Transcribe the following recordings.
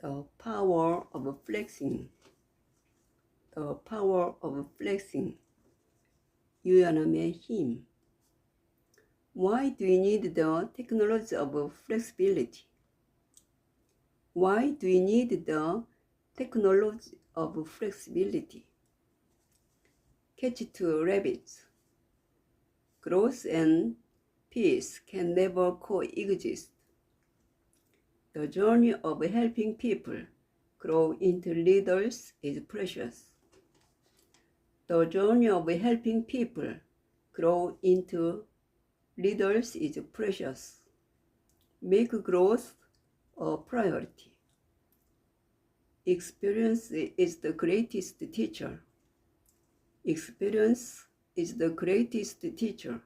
The power of flexing. The power of flexing. 유연함의 힘. Why do we need the technology of flexibility? Why do we need the technology of flexibility? Catch two rabbits. Growth and peace can never coexist. The journey of helping people grow into leaders is precious. The journey of helping people grow into leaders is precious. Make growth a priority. Experience is the greatest teacher. Experience is the greatest teacher.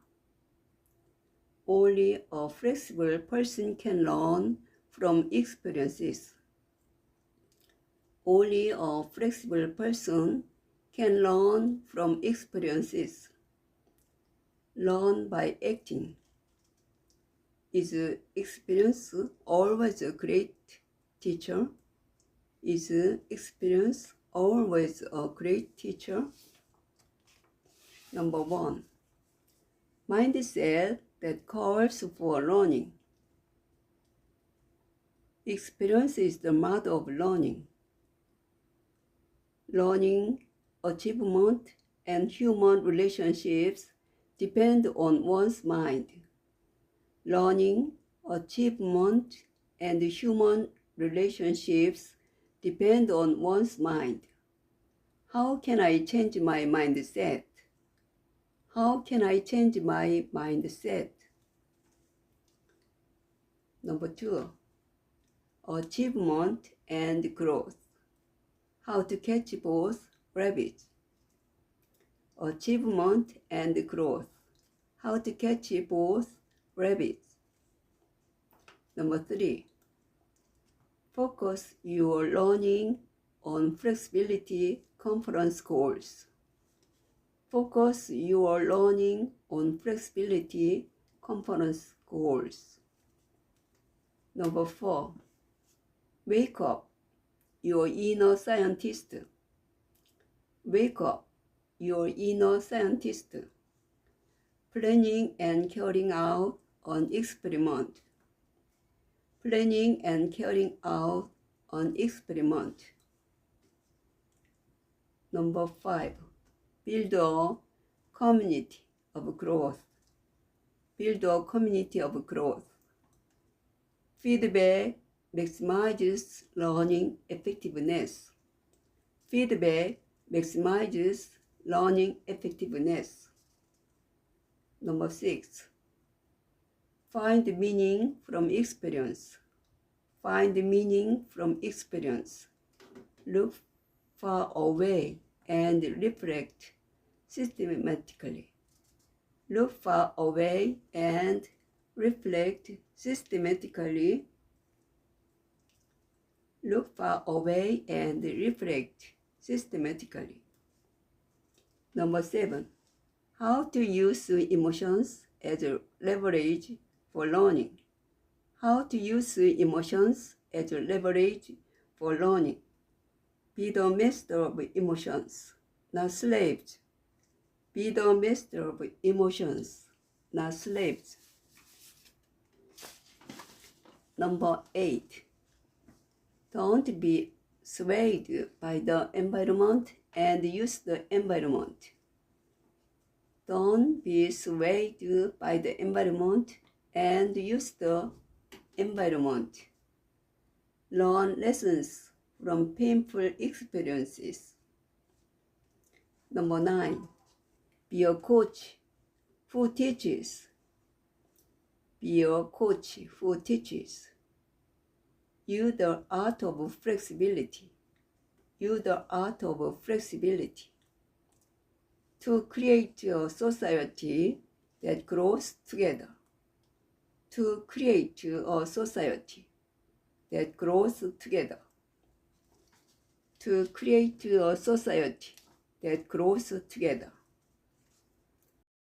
Only a flexible person can learn from experiences. Only a flexible person can learn from experiences. Learn by acting. Is experience always a great teacher? Is experience always a great teacher? Number one, mindset that calls for learning. Experience is the mother of learning. Learning, achievement, and human relationships depend on one's mind. Learning, achievement, and human relationships depend on one's mind. How can I change my mindset? How can I change my mindset? Number two, achievement and growth. How to catch both rabbits. Achievement and growth. How to catch both rabbits. Number three, focus your learning on flexibility conference goals. Focus your learning on flexibility conference goals. Number four, wake up your inner scientist. Wake up your inner scientist. Planning and carrying out an experiment. Planning and carrying out an experiment. Number five, build a community of growth. Build a community of growth. Feedback maximizes learning effectiveness. Feedback maximizes learning effectiveness. Number six, find meaning from experience. Find meaning from experience. Look far away and reflect systematically. Look far away and reflect systematically. Look far away and reflect systematically. Number seven, how to use emotions as a leverage for learning. How to use emotions as a leverage for learning. Be the master of emotions, not slaves. Be the master of emotions, not slaves. Number eight, don't be swayed by the environment and use the environment. Don't be swayed by the environment and use the environment. Learn lessons from painful experiences. Number nine, be a coach who teaches. Be a coach who teaches. You the art of flexibility. You the art of flexibility. To create a society that grows together. To create a society that grows together. To create a society that grows together.